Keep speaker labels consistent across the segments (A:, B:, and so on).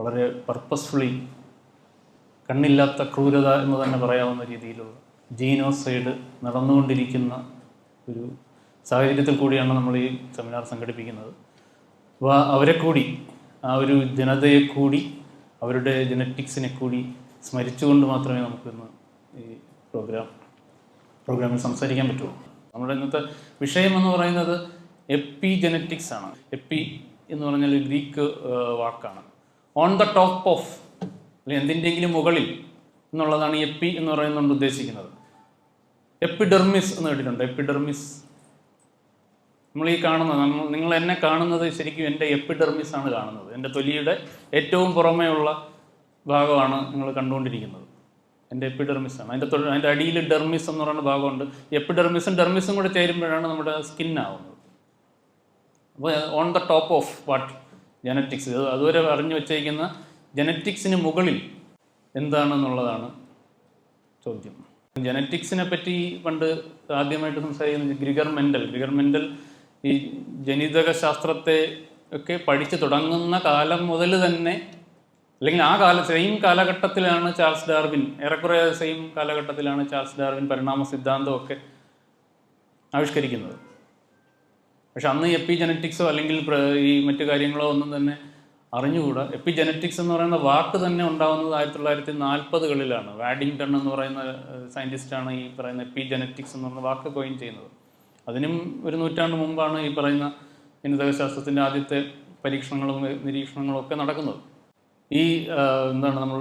A: വളരെ പർപ്പസ്ഫുള്ളി കണ്ണില്ലാത്ത ക്രൂരത എന്ന് തന്നെ പറയാവുന്ന രീതിയിലുള്ള ജീനോസൈഡ് നടന്നുകൊണ്ടിരിക്കുന്ന ഒരു സാഹചര്യത്തിൽ കൂടിയാണ് നമ്മൾ ഈ സെമിനാർ സംഘടിപ്പിക്കുന്നത്. അപ്പോൾ അവരെ കൂടി ആ ഒരു ജനതയെ കൂടി അവരുടെ ജനറ്റിക്സിനെ കൂടി സ്മരിച്ചുകൊണ്ട് മാത്രമേ നമുക്കിന്ന് ഈ പ്രോഗ്രാം പ്രോഗ്രാമിൽ സംസാരിക്കാൻ പറ്റുള്ളൂ നമ്മുടെ ഇന്നത്തെ വിഷയം എന്ന് പറയുന്നത് എപ്പി ജനറ്റിക്സ് ആണ്. എപ്പി എന്ന് പറഞ്ഞാൽ ഗ്രീക്ക് വാക്കാണ്. ഓൺ ദ ടോപ്പ് ഓഫ് അല്ലെങ്കിൽ എന്തിന്റെങ്കിലും മുകളിൽ എന്നുള്ളതാണ് എപ്പി എന്ന് പറയുന്നുകൊണ്ട് ഉദ്ദേശിക്കുന്നത്. എപ്പിഡെർമിസ് എന്ന് കേട്ടിട്ടുണ്ട്. എപ്പിഡെർമിസ്. നമ്മൾ ഈ കാണുന്നത് നിങ്ങൾ എന്നെ കാണുന്നത് ശരിക്കും എന്റെ എപ്പിഡെർമിസ് ആണ് കാണുന്നത്. എന്റെ തൊലിയുടെ ഏറ്റവും പുറമേ ഉള്ള ഭാഗമാണ് നിങ്ങൾ കണ്ടുകൊണ്ടിരിക്കുന്നത്. എന്റെ എപ്പിഡെർമിസ് ആണ്. അതിന്റെ തൊഴിൽ അതിന്റെ അടിയിൽ ഡെർമിസ് എന്ന് പറയുന്ന ഭാഗമുണ്ട്. എപ്പിഡെർമിസും ഡെർമിസും കൂടെ ചേരുമ്പോഴാണ് നമ്മുടെ സ്കിൻ ആവുന്നത്. അപ്പോൾ on the top of what genetics അതുവരെ അറിഞ്ഞു വെച്ചേക്കുന്ന ജനറ്റിക്സിന് മുകളിൽ എന്താണെന്നുള്ളതാണ് ചോദ്യം. ജനറ്റിക്സിനെ പറ്റി പണ്ട് ആദ്യമായിട്ട് സംസാരിക്കുന്നത് ഗ്രിഗർ മെൻഡൽ ഗ്രിഗർ മെൻഡൽ ഈ ജനിതക ശാസ്ത്രത്തെ ഒക്കെ പഠിച്ചു തുടങ്ങുന്ന കാലം മുതൽ തന്നെ അല്ലെങ്കിൽ ആ കാല സെയിം കാലഘട്ടത്തിലാണ് ചാൾസ് ഡാർവിൻ ഏറെക്കുറെ സെയിം കാലഘട്ടത്തിലാണ് ചാൾസ് ഡാർവിൻ പരിണാമ സിദ്ധാന്തമൊക്കെ ആവിഷ്കരിക്കുന്നത്. പക്ഷെ അന്ന് എപ്പി ജനറ്റിക്സോ അല്ലെങ്കിൽ ഈ മറ്റു കാര്യങ്ങളോ ഒന്നും തന്നെ അറിഞ്ഞുകൂടാ. എപ്പി ജനറ്റിക്സ് എന്ന് പറയുന്ന വാക്ക് തന്നെ ഉണ്ടാകുന്നത് ആയിരത്തി തൊള്ളായിരത്തി നാൽപ്പതുകളിലാണ് വാഡിങ്ടൺ എന്ന് പറയുന്ന സയന്റിസ്റ്റാണ് ഈ പറയുന്ന എപ്പി ജനറ്റിക്സ് എന്ന് പറയുന്ന വാക്ക് കോയിൻ ചെയ്യുന്നത്. അതിനും ഒരു നൂറ്റാണ്ട് മുമ്പാണ് ഈ പറയുന്ന ജനിതകശാസ്ത്രത്തിന്റെ ആദ്യത്തെ പരീക്ഷണങ്ങളും നിരീക്ഷണങ്ങളും ഒക്കെ നടക്കുന്നത്. ഈ എന്താണ് നമ്മൾ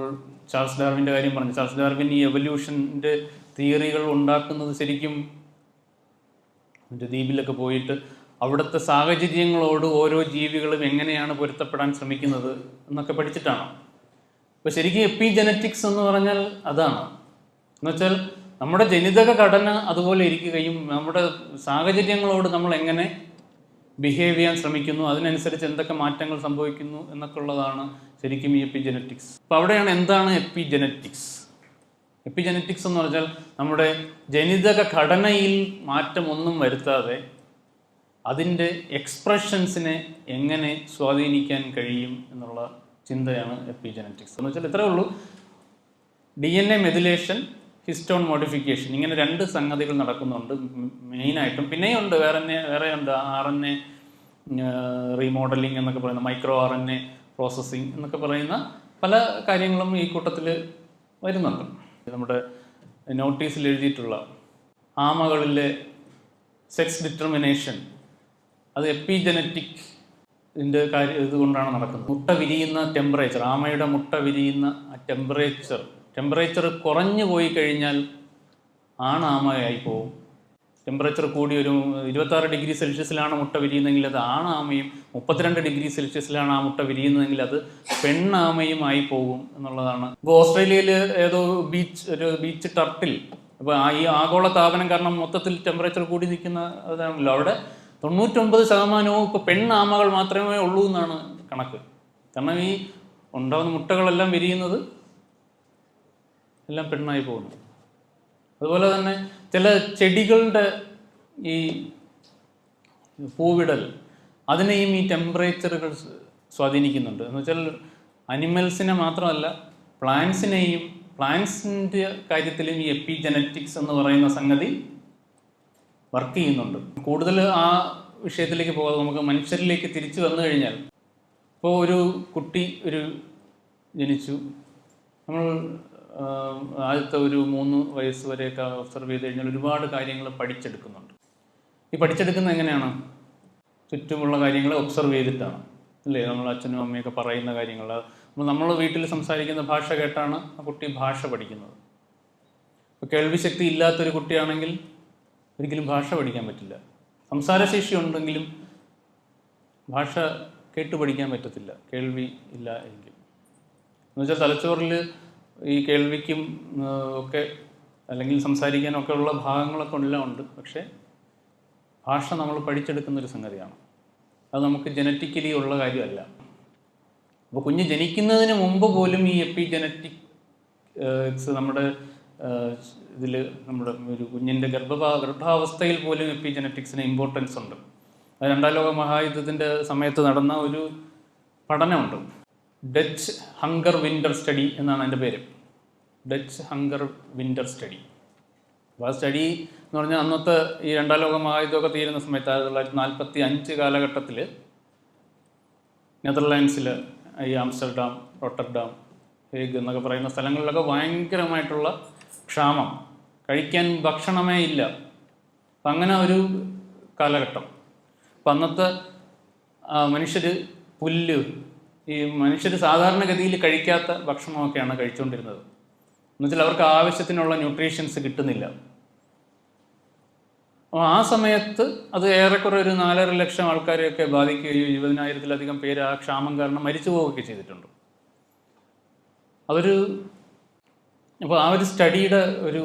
A: ചാൾസ് ഡാർവിന്റെ കാര്യം പറഞ്ഞു. ചാൾസ് ഡാർവിൻ ഈ എവല്യൂഷന്റെ തിയറികൾ ഉണ്ടാക്കുന്നത് ശരിക്കും മറ്റേ ദ്വീപിലൊക്കെ പോയിട്ട് അവിടുത്തെ സാഹചര്യങ്ങളോട് ഓരോ ജീവികളും എങ്ങനെയാണ് പൊരുത്തപ്പെടാൻ ശ്രമിക്കുന്നത് എന്നൊക്കെ പഠിച്ചിട്ടാണ്. അപ്പോൾ ശരിക്കും എപ്പി ജനറ്റിക്സ് എന്ന് പറഞ്ഞാൽ അതാണ്. എന്നുവെച്ചാൽ നമ്മുടെ ജനിതക ഘടന അതുപോലെ ഇരിക്കുകയും നമ്മുടെ സാഹചര്യങ്ങളോട് നമ്മൾ എങ്ങനെ ബിഹേവ് ചെയ്യാൻ ശ്രമിക്കുന്നു അതിനനുസരിച്ച് എന്തൊക്കെ മാറ്റങ്ങൾ സംഭവിക്കുന്നു എന്നൊക്കെ ഉള്ളതാണ് ശരിക്കും ഈ എപ്പി ജനറ്റിക്സ് അപ്പോൾ അവിടെയാണ് എന്താണ് എപ്പി ജനറ്റിക്സ് എപ്പിജനറ്റിക്സ് എന്ന് പറഞ്ഞാൽ നമ്മുടെ ജനിതക ഘടനയിൽ മാറ്റമൊന്നും വരുത്താതെ അതിന്റെ എക്സ്പ്രഷൻസിനെ എങ്ങനെ സ്വാധീനിക്കാൻ കഴിയും എന്നുള്ള ചിന്തയാണ് എപ്പിജനറ്റിക്സ് എന്ന് വെച്ചാൽ ഇത്രേ ഉള്ളൂ. D N A methylation histone modification ഇങ്ങനെ രണ്ട് സംഗതികൾ നടക്കുന്നുണ്ട്. മെയിനായിട്ടും പിന്നെയും ഉണ്ട്. വേറെ വേറെ ഉണ്ട് ആർ എൻ എ റീമോഡലിംഗ് എന്നൊക്കെ പറയുന്ന micro R N A processing എന്നൊക്കെ പറയുന്ന പല കാര്യങ്ങളും ഈ കൂട്ടത്തിൽ വരുന്നുണ്ട്. നമ്മുടെ നോട്ടീസിൽ എഴുതിയിട്ടുള്ള ആമകളിലെ സെക്സ് ഡിറ്റർമിനേഷൻ അത് എപ്പിജനറ്റിക് ഇതിന്റെ കാര്യം ഇതുകൊണ്ടാണ് നടക്കുന്നത്. മുട്ട വിരിയുന്ന ടെമ്പറേച്ചർ ആമയുടെ മുട്ട വിരിയുന്ന ആ ടെമ്പറേച്ചർ ടെമ്പറേച്ചർ കുറഞ്ഞു പോയി കഴിഞ്ഞാൽ ആണ് ആമയായി പോകും ടെമ്പറേച്ചർ കൂടി ഒരു ഇരുപത്താറ് ഡിഗ്രി സെൽഷ്യസിലാണ് മുട്ട വിരിയുന്നതെങ്കിൽ അത് ആണാമയും മുപ്പത്തിരണ്ട് ഡിഗ്രി സെൽഷ്യസിലാണ് ആ മുട്ട വിരിയുന്നതെങ്കിൽ അത് പെണ്ണാമയും ആയി പോകും എന്നുള്ളതാണ്. ഇപ്പോൾ ഓസ്ട്രേലിയയിൽ ഏതോ ബീച്ച് ഒരു ബീച്ച് ടർട്ടിൽ അപ്പോൾ ഈ ആഗോള താപനം കാരണം മൊത്തത്തിൽ ടെമ്പറേച്ചർ കൂടി നിൽക്കുന്ന അതാണല്ലോ അവിടെ തൊണ്ണൂറ്റൊമ്പത് ശതമാനവും ഇപ്പോൾ പെണ്ണാമകൾ മാത്രമേ ഉള്ളൂ എന്നാണ് കണക്ക്. കാരണം ഈ ഉണ്ടാകുന്ന മുട്ടകളെല്ലാം വിരിയുന്നത് എല്ലാം പെണ്ണായി പോകുന്നു. അതുപോലെ തന്നെ ചില ചെടികളുടെ ഈ പൂവിടൽ അതിനെയും ഈ ടെമ്പറേച്ചറുകൾ സ്വാധീനിക്കുന്നുണ്ട്. എന്ന് വെച്ചാൽ അനിമൽസിനെ മാത്രമല്ല പ്ലാന്റ്സിനെയും പ്ലാന്റ്സിന്റെ കാര്യത്തിലും ഈ എപ്പി ജനറ്റിക്സ് എന്ന് പറയുന്ന സംഗതി വർക്ക് ചെയ്യുന്നുണ്ട്. കൂടുതൽ ആ വിഷയത്തിലേക്ക് പോകാതെ നമുക്ക് മനുഷ്യരിലേക്ക് തിരിച്ചു വന്നു കഴിഞ്ഞാൽ ഇപ്പോൾ ഒരു കുട്ടി ഒരു ജനിച്ചു. നമ്മൾ ആദ്യത്തെ ഒരു മൂന്ന് വയസ്സ് വരെയൊക്കെ ഒബ്സർവ് ചെയ്ത് കഴിഞ്ഞാൽ ഒരുപാട് കാര്യങ്ങൾ പഠിച്ചെടുക്കുന്നുണ്ട്. ഈ പഠിച്ചെടുക്കുന്നത് എങ്ങനെയാണ്? ചുറ്റുമുള്ള കാര്യങ്ങൾ ഒബ്സർവ് ചെയ്തിട്ടാണ്. അല്ലേ? നമ്മൾ അച്ഛനും അമ്മയൊക്കെ പറയുന്ന കാര്യങ്ങൾ. അപ്പോൾ നമ്മൾ വീട്ടിൽ സംസാരിക്കുന്ന ഭാഷ കേട്ടാണ് ആ കുട്ടി ഭാഷ പഠിക്കുന്നത്. കേൾവിശക്തി ഇല്ലാത്തൊരു കുട്ടിയാണെങ്കിൽ ഒരിക്കലും ഭാഷ പഠിക്കാൻ പറ്റില്ല. സംസാരശേഷി ഉണ്ടെങ്കിലും ഭാഷ കേട്ട് പഠിക്കാൻ പറ്റത്തില്ല. കേൾവി ഇല്ല എങ്കിൽ. എന്നുവെച്ചാൽ തലച്ചോറിൽ ഈ കേൾവിക്കും ഒക്കെ അല്ലെങ്കിൽ സംസാരിക്കാനൊക്കെ ഉള്ള ഭാഗങ്ങളൊക്കെ എല്ലാം ഉണ്ട്. പക്ഷേ ഭാഷ നമ്മൾ പഠിച്ചെടുക്കുന്ന ഒരു സംഗതിയാണ്. അത് നമുക്ക് ജനറ്റിക്കലി ഉള്ള കാര്യമല്ല. അപ്പോൾ കുഞ്ഞ് ജനിക്കുന്നതിന് മുമ്പ് പോലും ഈ എപ്പി ജനറ്റിക് നമ്മുടെ ഇതിൽ നമ്മുടെ ഒരു കുഞ്ഞിന്റെ ഗർഭഭാ ഗർഭാവസ്ഥയിൽ പോലും എപ്പി ജനറ്റിക്സിന് ഇമ്പോർട്ടൻസ് ഉണ്ട്. അത് രണ്ടാം ലോക മഹായുദ്ധത്തിന്റെ സമയത്ത് നടന്ന ഒരു പഠനമുണ്ട്. ഡച്ച് ഹങ്കർ വിന്റർ സ്റ്റഡി എന്നാണ് അതിന്റെ പേര്. ഡച്ച് ഹങ്കർ വിന്റർ സ്റ്റഡി അപ്പോൾ ആ സ്റ്റഡി എന്ന് പറഞ്ഞാൽ അന്നത്തെ ഈ രണ്ടാം ലോക മഹായുദ്ധമൊക്കെ തീരുന്ന സമയത്ത് ആയിരത്തി തൊള്ളായിരത്തി നാൽപ്പത്തി അഞ്ച് കാലഘട്ടത്തിൽ നെതർലാൻഡ്സിൽ ഈ ആംസ്റ്റർഡാം റോട്ടർഡാം ഹേഗ് എന്നൊക്കെ പറയുന്ന സ്ഥലങ്ങളിലൊക്കെ ഭയങ്കരമായിട്ടുള്ള ക്ഷാമം. കഴിക്കാൻ ഭക്ഷണമേ ഇല്ല. അങ്ങനെ ഒരു കാലഘട്ടം. അപ്പം അന്നത്തെ മനുഷ്യർ പുല്ല് ഈ മനുഷ്യർ സാധാരണഗതിയിൽ കഴിക്കാത്ത ഭക്ഷണമൊക്കെയാണ് കഴിച്ചുകൊണ്ടിരുന്നത്. എന്നുവെച്ചാൽ അവർക്ക് ആവശ്യത്തിനുള്ള ന്യൂട്രീഷ്യൻസ് കിട്ടുന്നില്ല. അപ്പോൾ ആ സമയത്ത് അത് ഏറെക്കുറെ ഒരു നാലര ലക്ഷം ആൾക്കാരെയൊക്കെ ബാധിക്കുകയും ഇരുപതിനായിരത്തിലധികം പേര് ആ ക്ഷാമം കാരണം മരിച്ചു പോവുകയൊക്കെ ചെയ്തിട്ടുണ്ട്. അതൊരു അപ്പോൾ ആ ഒരു സ്റ്റഡിയുടെ ഒരു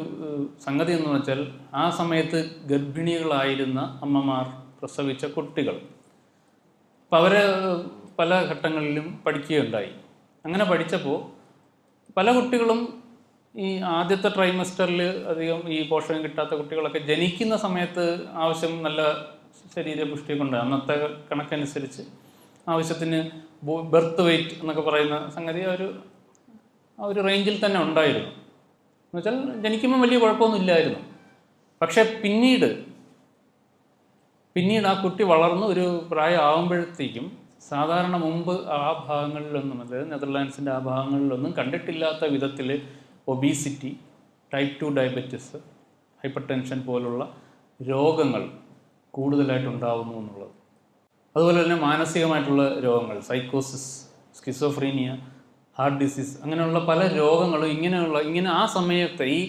A: സംഗതി എന്ന് വെച്ചാൽ ആ സമയത്ത് ഗർഭിണികളായിരുന്ന അമ്മമാർ പ്രസവിച്ച കുട്ടികൾ. അപ്പോൾ അവരെ പല ഘട്ടങ്ങളിലും പഠിക്കുകയുണ്ടായി. അങ്ങനെ പഠിച്ചപ്പോൾ പല കുട്ടികളും ഈ ആദ്യത്തെ ട്രൈമസ്റ്ററിൽ അധികം ഈ പോഷകം കിട്ടാത്ത കുട്ടികളൊക്കെ ജനിക്കുന്ന സമയത്ത് ആവശ്യം നല്ല ശരീരപുഷ്ടിയൊക്കെ ഉണ്ട് അന്നത്തെ കണക്കനുസരിച്ച് ആവശ്യത്തിന് ബെർത്ത് വെയിറ്റ് എന്നൊക്കെ പറയുന്ന സംഗതി ആ ഒരു ആ ഒരു റേഞ്ചിൽ തന്നെ ഉണ്ടായിരുന്നു. എന്നുവെച്ചാൽ ജനിക്കുമ്പോൾ വലിയ കുഴപ്പമൊന്നും ഇല്ലായിരുന്നു. പക്ഷെ പിന്നീട് പിന്നീട് ആ കുട്ടി വളർന്ന് ഒരു പ്രായം ആകുമ്പോഴത്തേക്കും സാധാരണ മുമ്പ് ആ ഭാഗങ്ങളിലൊന്നും അതായത് നെതർലാൻഡ്സിന്റെ ആ ഭാഗങ്ങളിലൊന്നും കണ്ടിട്ടില്ലാത്ത വിധത്തിൽ obesity type two diabetes hypertension പോലുള്ള രോഗങ്ങൾ കൂടുതലായിട്ട് ഉണ്ടാകുന്നു എന്നുള്ളത്. അതുപോലെ തന്നെ മാനസികമായിട്ടുള്ള രോഗങ്ങൾ സൈക്കോസിസ് സ്കിസോഫ്രീനിയ ഹാർട്ട് ഡിസീസ് അങ്ങനെയുള്ള പല രോഗങ്ങളും ഇങ്ങനെയുള്ള ഇങ്ങനെ ആ സമയത്ത് ഈ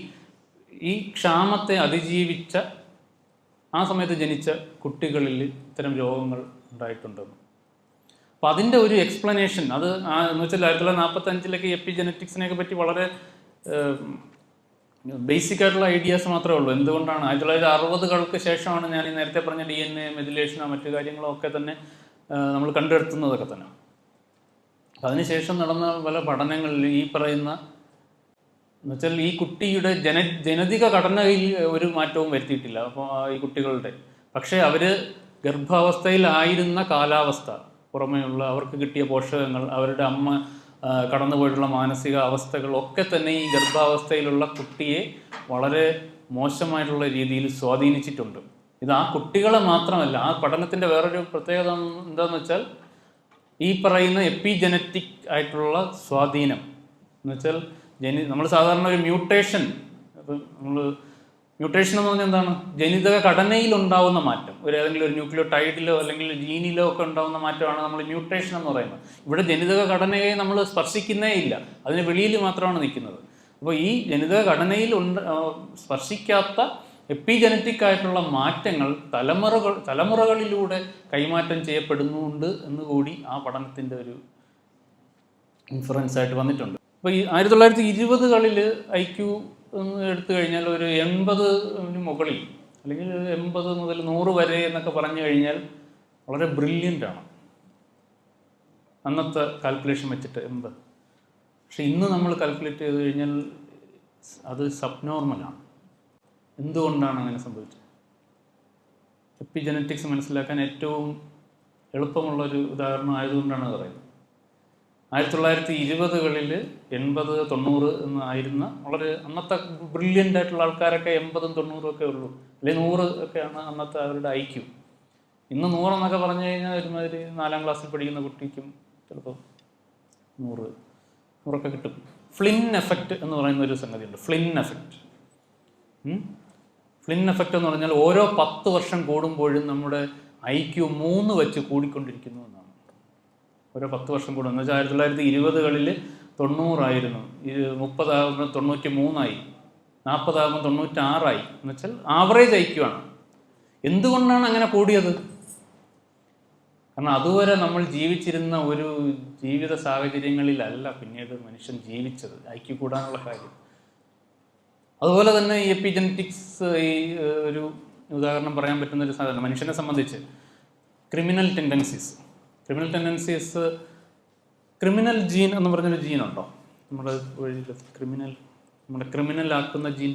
A: ഈ ക്ഷാമത്തെ അതിജീവിച്ച ആ സമയത്ത് ജനിച്ച കുട്ടികളിൽ ഇത്തരം രോഗങ്ങൾ ഉണ്ടായിട്ടുണ്ടെന്ന് അപ്പോൾ അതിന്റെ ഒരു എക്സ്പ്ലനേഷൻ അത് എന്ന് വെച്ചാൽ ആയിരത്തി തൊള്ളായിരത്തി നാൽപ്പത്തഞ്ചിലൊക്കെ എപ്പി ജനറ്റിക്സിനെയൊക്കെ പറ്റി വളരെ ബേസിക് ആയിട്ടുള്ള ഐഡിയാസ് മാത്രമേ ഉള്ളൂ. എന്തുകൊണ്ടാണ്? ആയിരത്തി തൊള്ളായിരത്തി അറുപതുകൾക്ക് ശേഷമാണ് ഞാൻ നേരത്തെ പറഞ്ഞ ഡി എൻ എ മെതിലേഷനോ മറ്റു കാര്യങ്ങളോ ഒക്കെ തന്നെ നമ്മൾ കണ്ടെടുത്തുന്നതൊക്കെ തന്നെ. അതിനുശേഷം നടന്ന പല പഠനങ്ങളിൽ ഈ പറയുന്ന എന്നുവെച്ചാൽ ഈ കുട്ടിയുടെ ജന ജനതിക ഘടനയിൽ ഒരു മാറ്റവും വരുത്തിയിട്ടില്ല. അപ്പോൾ ഈ കുട്ടികളുടെ. പക്ഷേ അവർ ഗർഭാവസ്ഥയിലായിരുന്ന കാലാവസ്ഥ. പുറമേയുള്ള അവർക്ക് കിട്ടിയ പോഷകങ്ങൾ അവരുടെ അമ്മ കടന്നുപോയിട്ടുള്ള മാനസിക അവസ്ഥകൾ ഒക്കെ തന്നെ ഈ ഗർഭാവസ്ഥയിലുള്ള കുട്ടിയെ വളരെ മോശമായിട്ടുള്ള രീതിയിൽ സ്വാധീനിച്ചിട്ടുണ്ട്. ഇത് ആ കുട്ടികളെ മാത്രമല്ല ആ പഠനത്തിന്റെ വേറൊരു പ്രത്യേകത എന്താണെന്ന് വെച്ചാൽ ഈ പറയുന്ന എപ്പിജനറ്റിക് ആയിട്ടുള്ള സ്വാധീനം. എന്ന് വെച്ചാൽ ജനി നമ്മൾ സാധാരണ ഒരു മ്യൂട്ടേഷൻ നമ്മൾ മ്യൂട്ടേഷൻ എന്ന് പറഞ്ഞാൽ എന്താണ്? ജനിതക ഘടനയിൽ ഉണ്ടാവുന്ന മാറ്റം. ഒരു ഏതെങ്കിലും ഒരു ന്യൂക്ലിയോ ടൈഡിലോ അല്ലെങ്കിൽ ജീനിലോ ഒക്കെ ഉണ്ടാവുന്ന മാറ്റമാണ് നമ്മൾ മ്യൂട്ടേഷൻ എന്ന് പറയുന്നത്. ഇവിടെ ജനിതക ഘടനയെ നമ്മൾ സ്പർശിക്കുന്നേ ഇല്ല. അതിന് വെളിയിൽ മാത്രമാണ് നിൽക്കുന്നത്. അപ്പോൾ ഈ ജനിതക ഘടനയിൽ സ്പർശിക്കാത്ത എപ്പിജനറ്റിക് ആയിട്ടുള്ള മാറ്റങ്ങൾ തലമുറകൾ തലമുറകളിലൂടെ കൈമാറ്റം ചെയ്യപ്പെടുന്നുണ്ട് എന്ന് കൂടി ആ പഠനത്തിന്റെ ഒരു ഇൻഫ്ലുവൻസ് ആയിട്ട് വന്നിട്ടുണ്ട്. അപ്പോൾ ഈ ആയിരത്തി തൊള്ളായിരത്തി ഇരുപതുകളിൽ ഐ ക്യു എടുത്തു കഴിഞ്ഞാൽ ഒരു എൺപതിന് മുകളിൽ അല്ലെങ്കിൽ എൺപത് മുതൽ നൂറ് വരെ എന്നൊക്കെ പറഞ്ഞു കഴിഞ്ഞാൽ വളരെ ബ്രില്യന്റ് ആണ്. അന്നത്തെ കാൽക്കുലേഷൻ വെച്ചിട്ട് എൺപത്. പക്ഷെ ഇന്ന് നമ്മൾ കാൽക്കുലേറ്റ് ചെയ്ത് കഴിഞ്ഞാൽ അത് സബ്നോർമലാണ് എന്തുകൊണ്ടാണ് അങ്ങനെ സംഭവിച്ചത്? എപ്പിജനറ്റിക്സ് മനസ്സിലാക്കാൻ ഏറ്റവും എളുപ്പമുള്ളൊരു ഉദാഹരണം ആയതുകൊണ്ടാണ് പറയുന്നത്. ആയിരത്തി തൊള്ളായിരത്തി ഇരുപതുകളിൽ എൺപത് തൊണ്ണൂറ് എന്നായിരുന്ന വളരെ അന്നത്തെ ബ്രില്യന്റ് ആയിട്ടുള്ള ആൾക്കാരൊക്കെ എൺപതും തൊണ്ണൂറും ഒക്കെ ഉള്ളൂ. അല്ലെങ്കിൽ നൂറ് ഒക്കെയാണ് അന്നത്തെ അവരുടെ ഐക്യു. ഇന്ന് നൂറെന്നൊക്കെ പറഞ്ഞു കഴിഞ്ഞാൽ ഒരുമാതിരി നാലാം ക്ലാസ്സിൽ പഠിക്കുന്ന കുട്ടിക്കും ചിലപ്പോൾ നൂറ് നൂറൊക്കെ കിട്ടും. ഫ്ലിൻ എഫക്റ്റ് എന്ന് പറയുന്ന ഒരു സംഗതിയുണ്ട്. ഫ്ലിൻ എഫക്റ്റ് ഫ്ലിൻ എഫക്റ്റ് എന്ന് പറഞ്ഞാൽ ഓരോ പത്ത് വർഷം കൂടുമ്പോഴും നമ്മുടെ ഐ ക്യു മൂന്ന് വെച്ച് കൂടിക്കൊണ്ടിരിക്കുന്നു എന്നാണ്. ഓരോ പത്ത് വർഷം കൂടും. എന്ന് വെച്ചാൽ ആയിരത്തി തൊള്ളായിരത്തി ഇരുപതുകളിൽ തൊണ്ണൂറായിരുന്നു മുപ്പതാകുമ്പോൾ തൊണ്ണൂറ്റി മൂന്നായി നാൽപ്പതാകുമ്പോൾ തൊണ്ണൂറ്റാറായി. എന്ന് വെച്ചാൽ ആവറേജ് ഐ ക്യു ആണ്. എന്തുകൊണ്ടാണ് അങ്ങനെ കൂടിയത്? കാരണം അതുവരെ നമ്മൾ ജീവിച്ചിരുന്ന ഒരു ജീവിത സാഹചര്യങ്ങളിലല്ല പിന്നീട് മനുഷ്യൻ ജീവിച്ചത്. ഐക്യ കൂടാനുള്ള കാര്യം. അതുപോലെ തന്നെ ഈ എപ്പിജനറ്റിക്സ് ഈ ഒരു ഉദാഹരണം പറയാൻ പറ്റുന്ന ഒരു സാധനം മനുഷ്യനെ സംബന്ധിച്ച് criminal tendencies criminal tendencies criminal gene എന്ന് പറഞ്ഞൊരു ജീനുണ്ടോ നമ്മുടെ ക്രിമിനൽ നമ്മുടെ ക്രിമിനൽ ആക്കുന്ന ജീൻ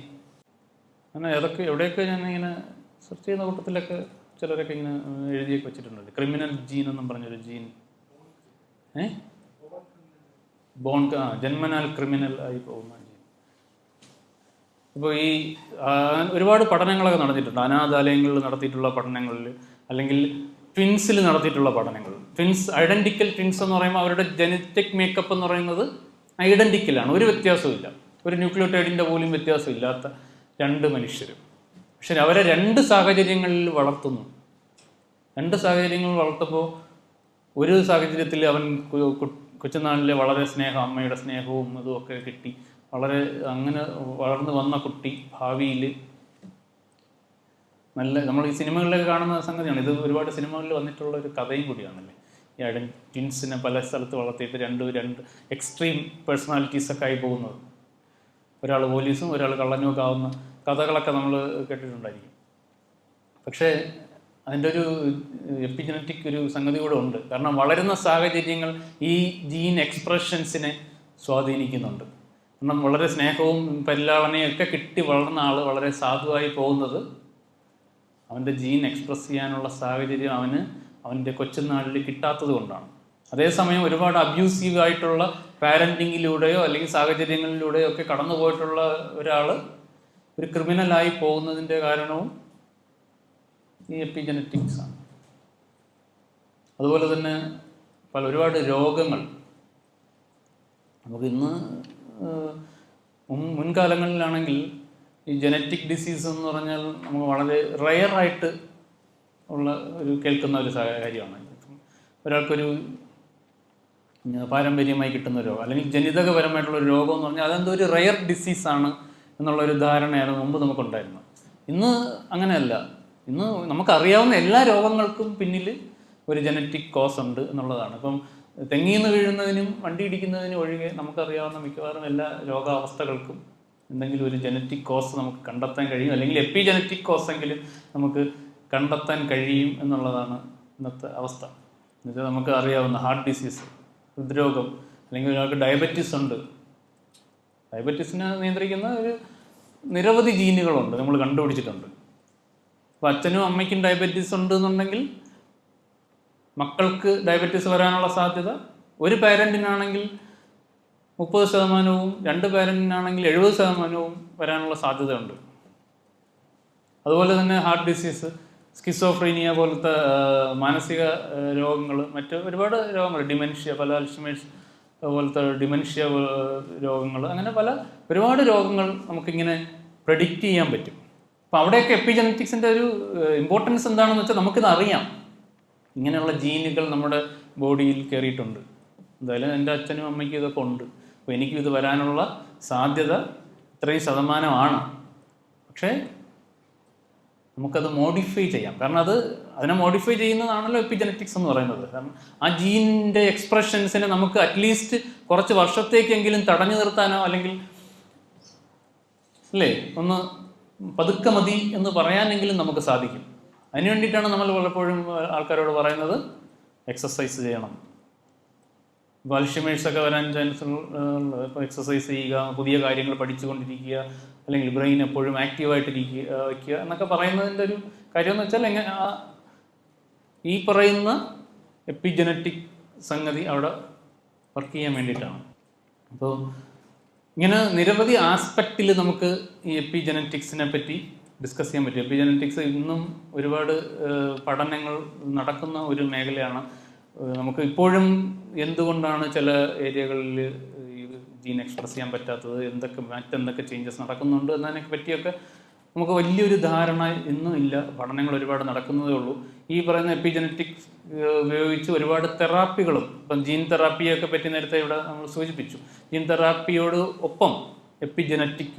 A: അങ്ങനെ ഏതൊക്കെ എവിടെയൊക്കെ ഞാൻ ഇങ്ങനെ സെർച്ച് ചെയ്യുന്ന കൂട്ടത്തിലൊക്കെ ചിലരൊക്കെ ഇങ്ങനെ എഴുതിയൊക്കെ വെച്ചിട്ടുണ്ട്. ക്രിമിനൽ ജീൻ എന്നും പറഞ്ഞൊരു ജീൻ ഏ? ബോൺ ജന്മനാൽ ക്രിമിനൽ ആയി പോകുന്ന ഇപ്പോൾ ഈ ഒരുപാട് പഠനങ്ങളൊക്കെ നടന്നിട്ടുണ്ട്. അനാഥാലയങ്ങളിൽ നടത്തിയിട്ടുള്ള പഠനങ്ങളിൽ അല്ലെങ്കിൽ ട്വിൻസിൽ നടത്തിയിട്ടുള്ള പഠനങ്ങൾ. ട്വിൻസ് ഐഡന്റിക്കൽ ട്വിൻസ് എന്ന് പറയുമ്പോൾ അവരുടെ ജനറ്റിക് മേക്കപ്പ് എന്ന് പറയുന്നത് ഐഡന്റിക്കലാണ് ഒരു വ്യത്യാസമില്ല ഒരു ന്യൂക്ലിയോടൈഡിന്റെ പോലും വ്യത്യാസമില്ലാത്ത രണ്ട് മനുഷ്യരും. പക്ഷെ അവരെ രണ്ട് സാഹചര്യങ്ങളിൽ വളർത്തുന്നു. രണ്ട് സാഹചര്യങ്ങളിൽ വളർത്തുമ്പോൾ ഒരു സാഹചര്യത്തിൽ അവൻ കൊച്ചുനാളിലെ വളരെ സ്നേഹം അമ്മയുടെ സ്നേഹവും ഇതും ഒക്കെ കിട്ടി. വളരെ അങ്ങനെ വളർന്നു വന്ന കുട്ടി ഭാവിയിൽ നല്ല നമ്മൾ ഈ സിനിമകളിലൊക്കെ കാണുന്ന സംഗതിയാണ്. ഇത് ഒരുപാട് സിനിമകളിൽ വന്നിട്ടുള്ള ഒരു കഥയും കൂടിയാണല്ലേ? ഈ അടൻ ട്വിൻസിനെ പല സ്ഥലത്ത് വളർത്തിയിട്ട് രണ്ട് രണ്ട് എക്സ്ട്രീം പേഴ്സണാലിറ്റീസൊക്കെ ആയി പോകുന്നത്. ഒരാൾ പോലീസും ഒരാൾ കള്ളനുമൊക്കെ ആവുന്ന കഥകളൊക്കെ നമ്മൾ കേട്ടിട്ടുണ്ടായിരിക്കും. പക്ഷേ അതിന്റെ ഒരു എപ്പിജനറ്റിക് ഒരു സംഗതി കൂടെ ഉണ്ട്. കാരണം വളരുന്ന സാഹചര്യങ്ങൾ ഈ ജീൻ എക്സ്പ്രഷൻസിനെ സ്വാധീനിക്കുന്നുണ്ട്. വളരെ സ്നേഹവും പരിലാളനയും ഒക്കെ കിട്ടി വളർന്ന ആൾ വളരെ സാധുവായി പോകുന്നത് അവന്റെ ജീൻ എക്സ്പ്രസ് ചെയ്യാനുള്ള സാഹചര്യം അവന് അവന്റെ കൊച്ചുനാളിൽ കിട്ടാത്തത് കൊണ്ടാണ്. അതേസമയം ഒരുപാട് അബ്യൂസീവ് ആയിട്ടുള്ള പാരന്റിങ്ങിലൂടെയോ അല്ലെങ്കിൽ സാഹചര്യങ്ങളിലൂടെയോ ഒക്കെ കടന്നു പോയിട്ടുള്ള ഒരാൾ ഒരു ക്രിമിനലായി പോകുന്നതിന്റെ കാരണവും ഈ എപ്പിജനറ്റിക്സ് ആണ്. അതുപോലെ തന്നെ പല ഒരുപാട് രോഗങ്ങൾ. നമുക്ക് ഇന്ന് മുൻകാലങ്ങളിലാണെങ്കിൽ ഈ ജനറ്റിക് ഡിസീസ് എന്ന് പറഞ്ഞാൽ നമുക്ക് വളരെ റയർ ആയിട്ട് ഉള്ള ഒരു കേൾക്കുന്ന ഒരു കാര്യമാണ്. ഒരാൾക്കൊരു പാരമ്പര്യമായി കിട്ടുന്ന രോഗം അല്ലെങ്കിൽ ജനിതകപരമായിട്ടുള്ള ഒരു രോഗം എന്ന് പറഞ്ഞാൽ അതെന്തോ ഒരു റയർ ഡിസീസാണ് എന്നുള്ള ഒരു ധാരണയാണ് മുമ്പ് നമുക്കുണ്ടായിരുന്നത്. ഇന്ന് അങ്ങനെയല്ല. ഇന്ന് നമുക്കറിയാവുന്ന എല്ലാ രോഗങ്ങൾക്കും പിന്നിൽ ഒരു ജനറ്റിക് കോസ് ഉണ്ട് എന്നുള്ളതാണ്. ഇപ്പം തെങ്ങിൽ നിന്ന് വീഴുന്നതിനും വണ്ടി ഇടിക്കുന്നതിനും ഒഴികെ നമുക്കറിയാവുന്ന മിക്കവാറും എല്ലാ രോഗാവസ്ഥകൾക്കും എന്തെങ്കിലും ഒരു ജനറ്റിക് കോസ് നമുക്ക് കണ്ടെത്താൻ കഴിയും. അല്ലെങ്കിൽ എപ്പി ജനറ്റിക് കോസ് എങ്കിലും നമുക്ക് കണ്ടെത്താൻ കഴിയും എന്നുള്ളതാണ് ഇന്നത്തെ അവസ്ഥ. എന്നുവെച്ചാൽ നമുക്ക് അറിയാവുന്ന ഹാർട്ട് ഡിസീസ് ഹൃദ്രോഗം അല്ലെങ്കിൽ ഒരാൾക്ക് ഡയബറ്റീസ് ഉണ്ട്. ഡയബറ്റീസിനെ നിയന്ത്രിക്കുന്ന ഒരു നിരവധി ജീനുകളുണ്ട്. നമ്മൾ കണ്ടുപിടിച്ചിട്ടുണ്ട്. അപ്പോൾ അച്ഛനും അമ്മയ്ക്കും ഡയബറ്റീസ് ഉണ്ട് എന്നുണ്ടെങ്കിൽ മക്കൾക്ക് ഡയബറ്റീസ് വരാനുള്ള സാധ്യത ഒരു പാരന്റിനാണെങ്കിൽ മുപ്പത് ശതമാനവും രണ്ട് പാരന്റിനാണെങ്കിൽ എഴുപത് ശതമാനവും വരാനുള്ള സാധ്യതയുണ്ട്. അതുപോലെ തന്നെ ഹാർട്ട് ഡിസീസ് സ്കിസോഫ്രീനിയ പോലത്തെ മാനസിക രോഗങ്ങൾ മറ്റ് ഒരുപാട് രോഗങ്ങൾ ഡിമെൻഷ്യ പല അൽഷിമേഴ്സ് പോലത്തെ ഡിമെൻഷ്യ രോഗങ്ങൾ അങ്ങനെ പല ഒരുപാട് രോഗങ്ങൾ നമുക്കിങ്ങനെ പ്രഡിക്റ്റ് ചെയ്യാൻ പറ്റും. അപ്പോൾ അവിടെയൊക്കെ എപ്പിജനറ്റിക്സിന്റെ ഒരു ഇമ്പോർട്ടൻസ് എന്താണെന്ന് വെച്ചാൽ നമുക്കിത് അറിയാം. ഇങ്ങനെയുള്ള ജീനുകൾ നമ്മുടെ ബോഡിയിൽ കയറിയിട്ടുണ്ട്. എന്തായാലും എന്റെ അച്ഛനും അമ്മയ്ക്കും ഇതൊക്കെ ഉണ്ട്. അപ്പോൾ എനിക്കും ഇത് വരാനുള്ള സാധ്യത ഇത്രയും ശതമാനമാണ്. പക്ഷേ നമുക്കത് മോഡിഫൈ ചെയ്യാം. കാരണം അത് അതിനെ മോഡിഫൈ ചെയ്യുന്നതാണല്ലോ എപ്പിജനറ്റിക്സ് എന്ന് പറയുന്നത്. കാരണം ആ ജീനിന്റെ എക്സ്പ്രഷൻസിനെ നമുക്ക് അറ്റ്ലീസ്റ്റ് കുറച്ച് വർഷത്തേക്കെങ്കിലും തടഞ്ഞു നിർത്താനോ അല്ലെങ്കിൽ അല്ലേ? ഒന്ന് പതുക്കെ മതി എന്ന് പറയാനെങ്കിലും നമുക്ക് സാധിക്കും. അതിന് വേണ്ടിയിട്ടാണ് നമ്മൾ പലപ്പോഴും ആൾക്കാരോട് പറയുന്നത് എക്സസൈസ് ചെയ്യണം. ഇപ്പോൾ അൽഷിമേഴ്സൊക്കെ വരാൻ ചാൻസ് ഇപ്പോൾ എക്സസൈസ് ചെയ്യുക പുതിയ കാര്യങ്ങൾ പഠിച്ചുകൊണ്ടിരിക്കുക അല്ലെങ്കിൽ ബ്രെയിൻ എപ്പോഴും ആക്റ്റീവായിട്ടിരിക്കുക വയ്ക്കുക എന്നൊക്കെ പറയുന്നതിന്റെ ഒരു കാര്യം എന്ന് വെച്ചാൽ എങ്ങനെ ഈ പറയുന്ന എപ്പിജനറ്റിക് സംഗതി അവിടെ വർക്ക് ചെയ്യാൻ വേണ്ടിയിട്ടാണ്. അപ്പോൾ ഇങ്ങനെ നിരവധി ആസ്പെക്റ്റിൽ നമുക്ക് ഈ എപ്പിജനറ്റിക്സിനെ പറ്റി ഡിസ്കസ് ചെയ്യാൻ പറ്റും എപ്പിജനറ്റിക്സ് ഇന്നും ഒരുപാട് പഠനങ്ങൾ നടക്കുന്ന ഒരു മേഖലയാണ്. നമുക്ക് ഇപ്പോഴും എന്തുകൊണ്ടാണ് ചില ഏരിയകളിൽ ജീൻ എക്സ്പ്രസ് ചെയ്യാൻ പറ്റാത്തത്? എന്തൊക്കെ മറ്റെന്തൊക്കെ ചേഞ്ചസ് നടക്കുന്നുണ്ട് എന്നതിനെ പറ്റിയൊക്കെ നമുക്ക് വലിയൊരു ധാരണ ഇന്നും ഇല്ല. പഠനങ്ങൾ ഒരുപാട് നടക്കുന്നതേ ഉള്ളൂ. ഈ പറയുന്ന എപ്പിജനറ്റിക്സ് ഉപയോഗിച്ച് ഒരുപാട് തെറാപ്പികളും ഇപ്പം ജീൻ തെറാപ്പിയൊക്കെ പറ്റി നേരത്തെ ഇവിടെ നമ്മൾ സൂചിപ്പിച്ചു. ജീൻ തെറാപ്പിയോട് ഒപ്പം എപ്പിജനറ്റിക്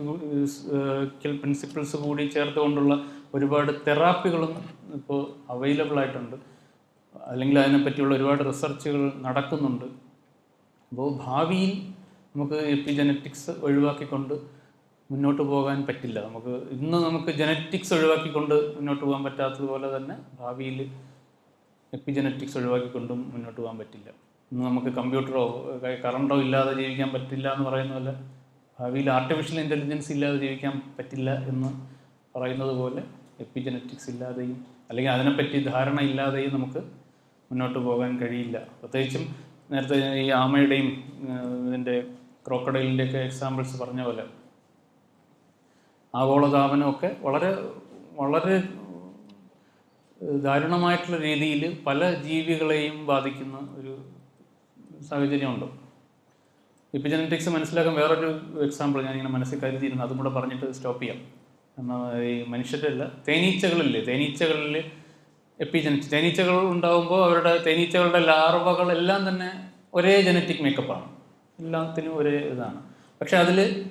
A: പ്രിൻസിപ്പിൾസ് കൂടി ചേർത്തുകൊണ്ടുള്ള ഒരുപാട് തെറാപ്പികളും ഇപ്പോൾ അവൈലബിൾ ആയിട്ടുണ്ട്. അല്ലെങ്കിൽ അതിനെപ്പറ്റിയുള്ള ഒരുപാട് റിസർച്ചുകൾ നടക്കുന്നുണ്ട്. അപ്പോൾ ഭാവിയിൽ നമുക്ക് എപ്പിജനറ്റിക്സ് ഒഴിവാക്കിക്കൊണ്ട് മുന്നോട്ട് പോകാൻ പറ്റില്ല. നമുക്ക് ഇന്ന് നമുക്ക് ജനറ്റിക്സ് ഒഴിവാക്കിക്കൊണ്ട് മുന്നോട്ട് പോകാൻ പറ്റാത്തതുപോലെ തന്നെ ഭാവിയിൽ എപ്പിജനറ്റിക്സ് ഒഴിവാക്കിക്കൊണ്ടും മുന്നോട്ട് പോകാൻ പറ്റില്ല. ഇന്ന് നമുക്ക് കമ്പ്യൂട്ടറോ കറണ്ടോ ഇല്ലാതെ ജീവിക്കാൻ പറ്റില്ല എന്ന് പറയുന്ന പോലെ ഭാവിയിൽ ആർട്ടിഫിഷ്യൽ ഇന്റലിജൻസ് ഇല്ലാതെ ജീവിക്കാൻ പറ്റില്ല എന്ന് പറയുന്നത് പോലെ എപ്പിജനറ്റിക്സ് ഇല്ലാതെയും അല്ലെങ്കിൽ അതിനെപ്പറ്റി ധാരണ ഇല്ലാതെയും നമുക്ക് മുന്നോട്ട് പോകാൻ കഴിയില്ല. പ്രത്യേകിച്ചും നേരത്തെ ഈ ആമയുടെയും ഇതിന്റെ ക്രോക്കഡൈലിന്റെയൊക്കെ എക്സാമ്പിൾസ് പറഞ്ഞ പോലെ ആഗോളതാപനമൊക്കെ വളരെ വളരെ ദാരുണമായിട്ടുള്ള രീതിയിൽ പല ജീവികളെയും ബാധിക്കുന്ന ഒരു സാഹചര്യമുണ്ട്. ഇപ്പം ജനറ്റിക്സ് മനസ്സിലാക്കാൻ വേറൊരു എക്സാമ്പിൾ ഞാൻ ഇങ്ങനെ മനസ്സിൽ കരുതിയിരുന്നു. അതും കൂടെ പറഞ്ഞിട്ട് സ്റ്റോപ്പ് ചെയ്യാം. എന്നാൽ ഈ മനുഷ്യരല്ല തേനീച്ചകളില്ലേ? തേനീച്ചകളിൽ എപ്പിജനറ്റിക്സ് തേനീച്ചകൾ ഉണ്ടാകുമ്പോൾ അവരുടെ തേനീച്ചകളുടെ ലാർവകൾ എല്ലാം തന്നെ ഒരേ ജനറ്റിക് മേക്കപ്പാണ് എല്ലാത്തിനും ഒരേ ഇതാണ്. പക്ഷെ അതിൽ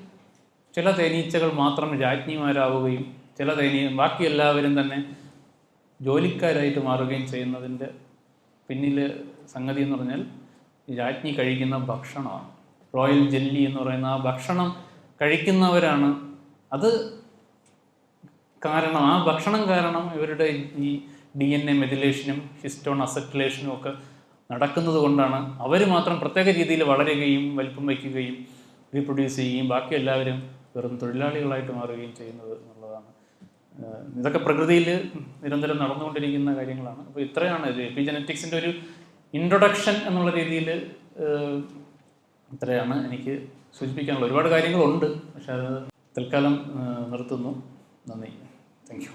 A: ചില തേനീച്ചകൾ മാത്രം രാജ്ഞിമാരാവുകയും ചില തേനീ ബാക്കി എല്ലാവരും തന്നെ ജോലിക്കാരായിട്ട് മാറുകയും ചെയ്യുന്നതിന്റെ പിന്നിൽ സംഗതി എന്ന് പറഞ്ഞാൽ രാജ്ഞി കഴിക്കുന്ന ഭക്ഷണമാണ്. റോയൽ ജെല്ലി എന്ന് പറയുന്ന ആ ഭക്ഷണം കഴിക്കുന്നവരാണ്. അത് കാരണം ആ ഭക്ഷണം കാരണം ഇവരുടെ ഈ ഡി എൻ എ മെഥിലേഷനും ഹിസ്റ്റോൺ അസറ്റിലേഷനും ഒക്കെ നടക്കുന്നത് കൊണ്ടാണ് അവർ മാത്രം പ്രത്യേക രീതിയിൽ വളരുകയും വലിപ്പം വയ്ക്കുകയും റീപ്രൊഡ്യൂസ് ചെയ്യുകയും ബാക്കി എല്ലാവരും വെറും തൊഴിലാളികളായിട്ട് മാറുകയും ചെയ്യുന്നത് എന്നുള്ളതാണ്. ഇതൊക്കെ പ്രകൃതിയിൽ നിരന്തരം നടന്നുകൊണ്ടിരിക്കുന്ന കാര്യങ്ങളാണ്. അപ്പോൾ ഇത്രയാണ് ഇത്. എപ്പിജനറ്റിക്സിന്റെ ഒരു ഇൻട്രൊഡക്ഷൻ എന്നുള്ള രീതിയിൽ അത്രയാണ് എനിക്ക് സൂചിപ്പിക്കാനുള്ള ഒരുപാട് കാര്യങ്ങളുണ്ട്. പക്ഷെ അത് തൽക്കാലം നിർത്തുന്നു. നന്ദി. Thank you.